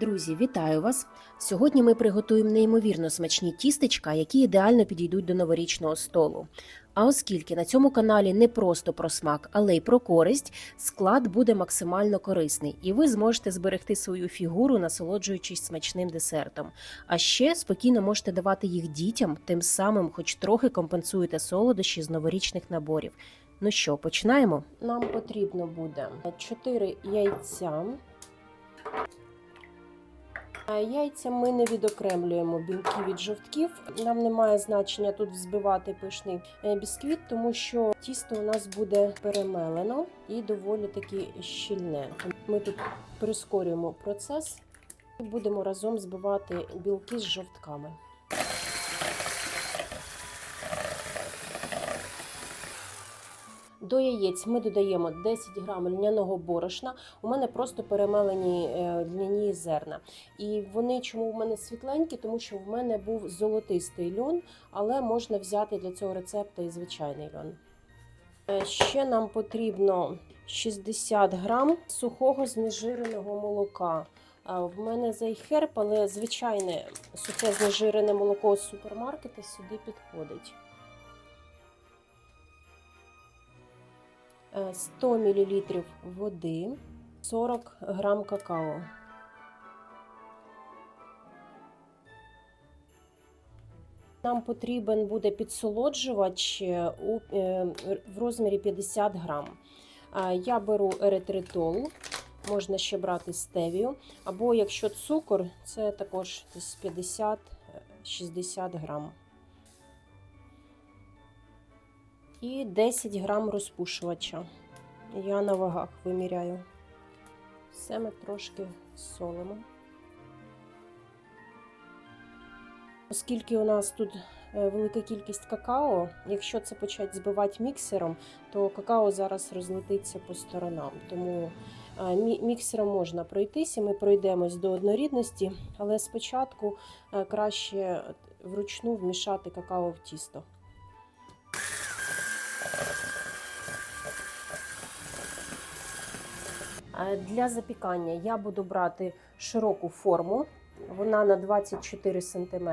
Друзі, вітаю вас! Сьогодні ми приготуємо неймовірно смачні тістечка, які ідеально підійдуть до новорічного столу. А оскільки на цьому каналі не просто про смак, але й про користь, склад буде максимально корисний, і ви зможете зберегти свою фігуру, насолоджуючись смачним десертом. А ще спокійно можете давати їх дітям, тим самим, хоч трохи компенсуєте солодощі з новорічних наборів. Ну що, починаємо? Нам потрібно буде 4 яйця. А Яйця ми не відокремлюємо білки від жовтків. Нам немає значення тут взбивати пишний е, бісквіт, тому що тісто у нас буде перемелено і доволі таки щільне. Ми тут прискорюємо процес і будемо разом збивати білки з жовтками. До яєць ми додаємо 10 грам льняного борошна. У мене просто перемелені е, льняні зерна. І вони чому в мене світленькі, тому що в мене був золотистий льон, але можна взяти для цього рецепту і звичайний льон. Е, Ще нам потрібно 60 грам сухого знежиреного молока. А В мене зайхерб, але звичайне сухе знежирене молоко з супермаркету сюди підходить. 100 мл води, 40 грам какао. Нам потрібен буде підсолоджувач е, е, в розмірі 50 грам. Е, Я беру еритритол, можна ще брати стевію, або якщо цукор, це також десь 50-60 грам. І 10 грам розпушувача. Я на вагах виміряю. Все ми трошки солимо. Оскільки у нас тут е, велика кількість какао, якщо це почати збивати міксером, то какао зараз розлетиться по сторонам. Тому е, міксером можна пройтись, і ми пройдемось до однорідності, але спочатку е, краще вручну вмішати какао в тісто. Для запікання я буду брати широку форму, вона на 24 см,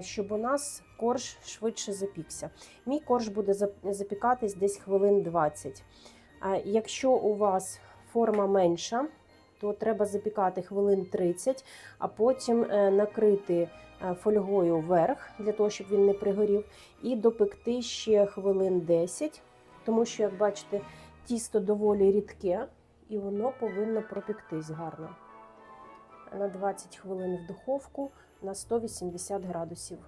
щоб у нас корж швидше запікся. Мій корж буде запікатись десь хвилин 20. Е, Якщо у вас форма менша, то треба запікати хвилин 30, а потім е, накрити е, фольгою вверх, для того, щоб він не пригорів, і допекти ще хвилин 10, тому що, як бачите, тісто доволі рідке і воно повинно пропектись гарно. На 20 хвилин в духовку на 180 градусів.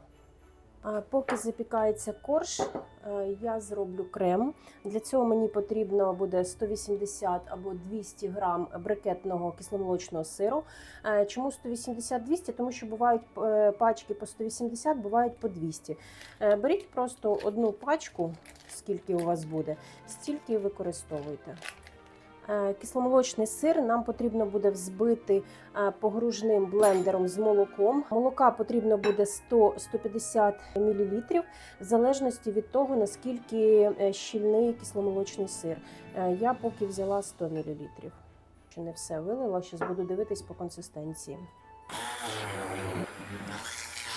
А Поки запікається корж, е, я зроблю крем. Для цього мені потрібно буде 180 або 200 грам брикетного кисломолочного сиру. Е, Чому 180-200? Тому що бувають е, пачки по 180, бувають по 200. Е, Беріть просто одну пачку, скільки у вас буде, стільки і використовуйте. Е, Кисломолочний сир нам потрібно буде взбити е, погружним блендером з молоком. Молока потрібно буде 100-150 мл, в залежності від того, наскільки е, щільний кисломолочний сир. Я поки взяла 100 мл. Ще не все вилила, зараз буду дивитись по консистенції.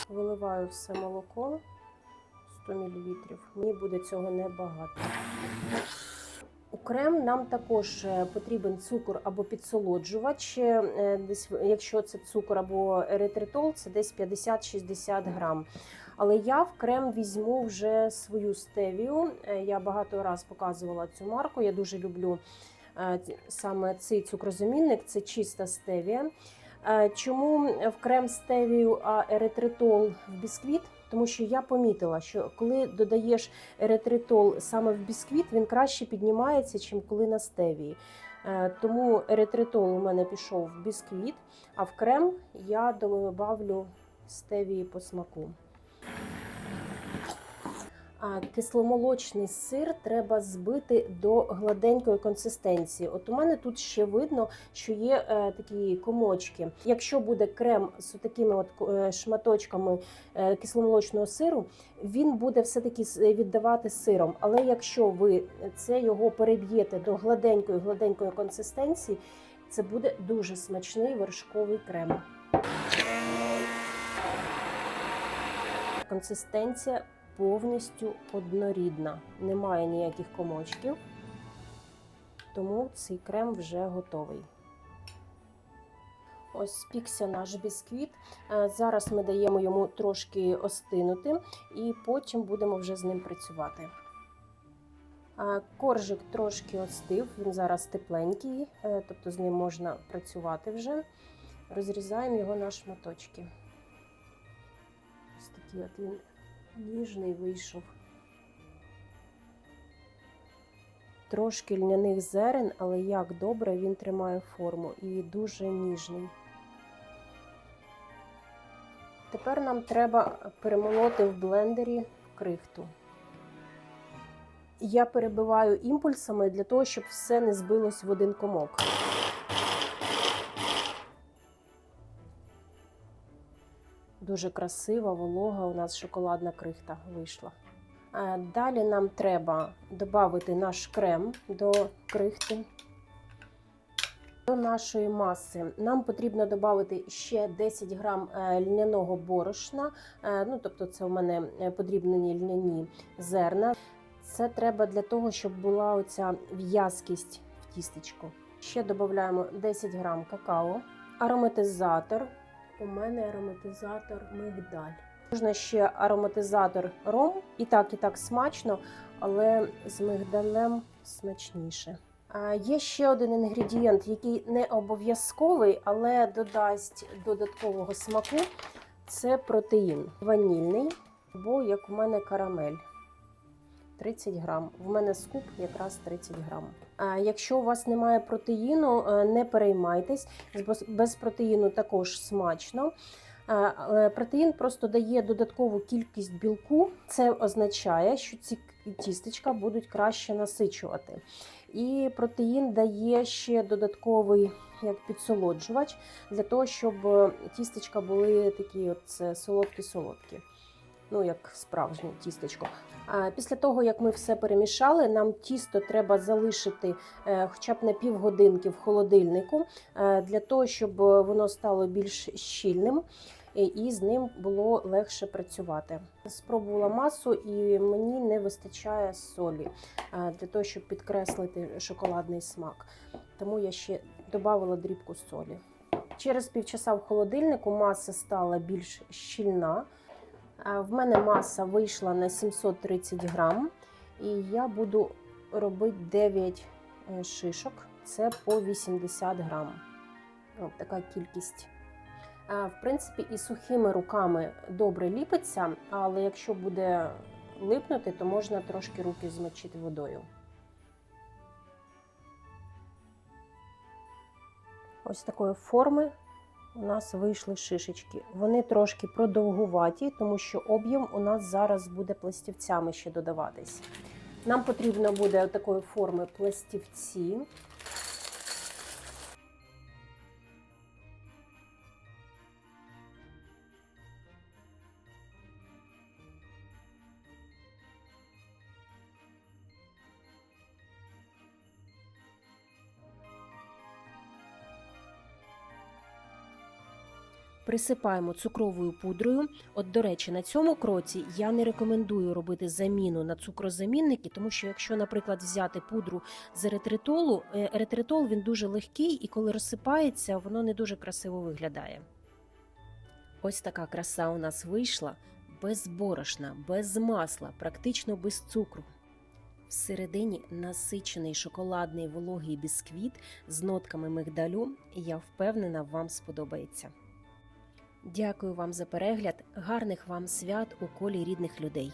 Виливаю все молоко 100 мл. Мені буде цього небагато. У крем нам також е, потрібен цукор або підсолоджувач. Е, Десь, якщо це цукор або еритритол, це десь 50-60 грам. Але я в крем візьму вже свою стевію. Е, Я багато раз показувала цю марку. Я дуже люблю е, саме цей цукрозамінник, це чиста стевія. Е, Чому в крем стевію, а еритритол в бісквіт? Тому що я помітила, що коли додаєш еритритол саме в бісквіт, він краще піднімається, ніж коли на стевії. Е, Тому еритритол у мене пішов в бісквіт, а в крем я добавлю стевії по смаку. А кисломолочний сир треба збити до гладенької консистенції. От у мене тут ще видно, що є е, такі комочки. Якщо буде крем з такими от е, шматочками е, кисломолочного сиру, він буде все-таки віддавати сиром. Але якщо ви це його переб'єте до гладенької гладенької консистенції, Це буде дуже смачний вершковий крем. Консистенція повністю однорідна, немає ніяких комочків, тому цей крем вже готовий. Ось спікся наш бісквіт. Е, Зараз ми даємо йому трошки остинути, і потім будемо вже з ним працювати. Е, Коржик трошки остив, він зараз тепленький, е, тобто з ним можна працювати вже. Розрізаємо його на шматочки. Ось такий от він ніжний вийшов. Трошки льняних зерен, але як добре він тримає форму і дуже ніжний. Тепер нам треба перемолоти в блендері крихту. Я перебиваю імпульсами для того, щоб все не збилось в один комок. Дуже красива, волога у нас шоколадна крихта вийшла. Е, Далі нам треба додати наш крем до крихти. До нашої маси нам потрібно додати ще 10 грам е, льняного борошна. Е, Ну, тобто, це у мене подрібнені льняні зерна. Це треба для того, щоб була оця в'язкість в тістечку. Ще додаємо 10 грам какао, ароматизатор. У мене ароматизатор мигдаль. Можна ще ароматизатор ром. І так, і так смачно, але з мигдалем смачніше. Є ще один інгредієнт, який не обов'язковий, але додасть додаткового смаку. Це протеїн ванільний, або як у мене карамель. 30 грам. В мене скуп якраз 30 грам. Якщо у вас немає протеїну, е, не переймайтесь. Без- протеїну також смачно. Протеїн просто дає додаткову кількість білку. Це означає, що ці тістечка будуть краще насичувати. І протеїн дає ще додатковий як підсолоджувач для того, щоб е, тістечка були такі от е, солодкі-солодкі. Ну, як справжнє тістечко. Після того, як ми все перемішали, нам тісто треба залишити е, хоча б на півгодинки в холодильнику, е, для того, щоб е, воно стало більш щільним і- з ним було легше працювати. Спробувала масу, і мені не вистачає солі для того, щоб підкреслити шоколадний смак. Тому я ще додала дрібку солі. Через півчаса в холодильнику маса стала більш щільна. Е, В мене маса вийшла на 730 грам, і я буду робити 9 е, шишок. Це по 80 грам. От така кількість. Е, В принципі, і сухими руками добре ліпиться, але якщо буде липнути, то можна трошки руки змочити водою. Ось такої форми у нас вийшли шишечки. Вони трошки продовгуваті, тому що об'єм у нас зараз буде пластівцями ще додаватись. Нам потрібно буде такої форми пластівці. Присипаємо цукровою пудрою. От, до речі, на цьому кроці я не рекомендую робити заміну на цукрозамінники, тому що якщо, наприклад, взяти пудру з еритритолу, еритритол він дуже легкий і коли розсипається, воно не дуже красиво виглядає. Ось така краса у нас вийшла без борошна, без масла, практично без цукру. Всередині насичений шоколадний вологий бісквіт з нотками мигдалю. Я впевнена, вам сподобається. Дякую вам за перегляд, гарних вам свят у колі рідних людей.